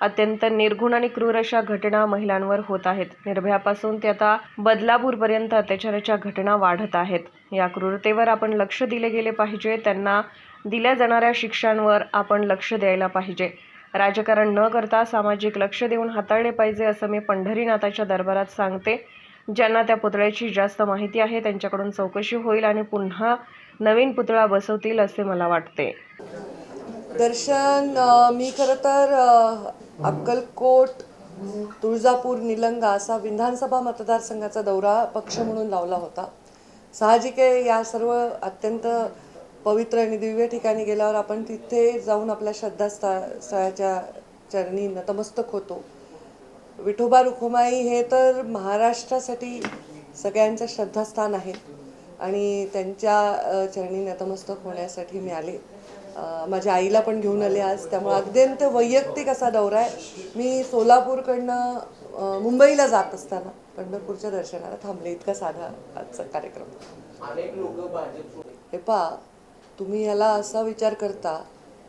अत्यंत निर्घुण आणि क्रूर अशा घटना महिलांवर होत आहेत. निर्भयापासून ते आता बदलापूरपर्यंत अत्याचाराच्या घटना वाढत आहेत. या क्रूरतेवर आपण लक्ष दिले गेले पाहिजे. त्यांना दिल्या जाणाऱ्या शिक्षांवर आपण लक्ष द्यायला पाहिजे. राजकारण न करता सामाजिक लक्ष देऊन हाताळले पाहिजे असं मी पंढरीनाथाच्या दरबारात सांगते. ज्यांना त्या पुतळ्याची जास्त माहिती आहे त्यांच्याकडून चौकशी होईल आणि पुन्हा नवीन पुतळा बसवतील असे मला वाटते. दर्शन मी खरं तर अक्कलकोट तुळजापूर निलंगा असा विधानसभा मतदारसंघाचा दौरा पक्ष म्हणून लावला होता. साहजिक आहे या सर्व अत्यंत पवित्र आणि दिव्य ठिकाणी गेल्यावर आपण तिथे जाऊन आपल्या श्रद्धास्था स्थळाच्या चरणी नतमस्तक होतो. विठोबा रुखुमाई हे तर महाराष्ट्रासाठी सगळ्यांचं श्रद्धास्थान आहे आणि त्यांच्या चरणी नतमस्तक होण्यासाठी मी आले माझ्या आईला पण घेऊन आले आज. त्यामुळे अत्यंत वैयक्तिक असा दौरा आहे. मी सोलापूरकडनं मुंबईला जात असताना पंढरपूरच्या दर्शनाला थांबले. इतका साधा आजचा कार्यक्रम. अनेक लोक भाजप हे पहा तुम्ही ह्याला असा विचार करता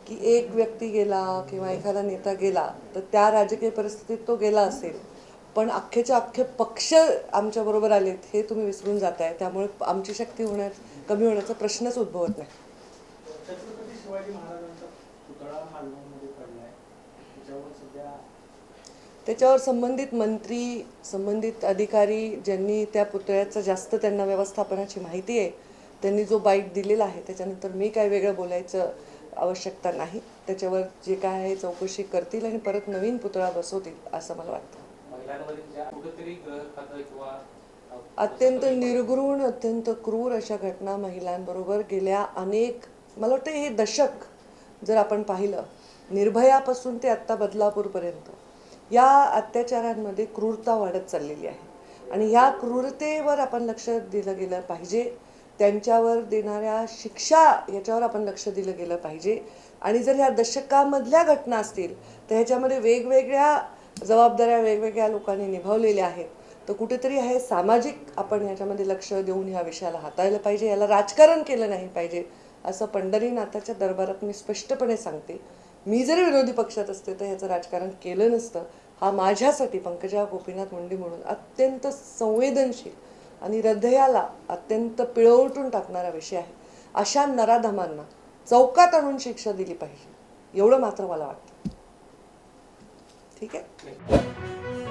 की एक व्यक्ती गेला किंवा एखादा नेता गेला तर त्या राजकीय परिस्थितीत तो गेला असेल. पण अख्खेच्या अख्खे पक्ष आमच्याबरोबर आलेत हे तुम्ही विसरून जाताय. त्यामुळे आमची शक्ती होण्यास कमी होण्याचा प्रश्नच उद्भवत नाही. शिवाजी महाराजांचा पुतळा मालवणमध्ये पडलाय. त्याच्यावर सध्या त्याच्यावर संबंधित मंत्री संबंधित अधिकारी ज्यांनी त्या पुतळ्याचं जास्त त्यांना व्यवस्थापनाची माहिती आहे त्यांनी जो बाईट दिलेला आहे त्याच्यानंतर मी काय वेगळं बोलायचं आवश्यकता नाही. त्याच्यावर जे काय आहे चौकशी करतील आणि परत नवीन पुतळा बसवतील असं मला वाटतं. अत्यंत निर्घृण अत्यंत क्रूर अशा घटना महिलांबरोबर गेल्या अनेक मला वाटतं हे दशक जर आपण पाहिलं निर्भयापासून ते आत्ता बदलापूरपर्यंत या अत्याचारांमध्ये क्रूरता वाढत चाललेली आहे. आणि ह्या क्रूरतेवर आपण लक्ष दिलं गेलं पाहिजे. त्यांच्यावर देणाऱ्या शिक्षा याच्यावर आपण लक्ष दिलं गेलं पाहिजे. आणि जर ह्या दशकामधल्या घटना असतील तर ह्याच्यामध्ये वेगवेगळ्या जबाबदाऱ्या वेगवेगळ्या लोकांनी निभावलेल्या आहेत. तर कुठेतरी हे सामाजिक आपण ह्याच्यामध्ये लक्ष देऊन ह्या विषयाला हाताळलं पाहिजे. याला राजकारण केलं नाही पाहिजे. असं पंढरीनाथाच्या दरबारात मी स्पष्टपणे सांगते. मी जरी विरोधी पक्षात असते तर ह्याचं राजकारण केलं नसतं. हा माझ्यासाठी पंकजा गोपीनाथ मुंडे म्हणून अत्यंत संवेदनशील आणि हृदयाला अत्यंत पिळवटून टाकणारा विषय आहे. अशा नराधमांना चौकात आणून शिक्षा दिली पाहिजे. एवढं मात्र मला वाटतं. ठीक आहे?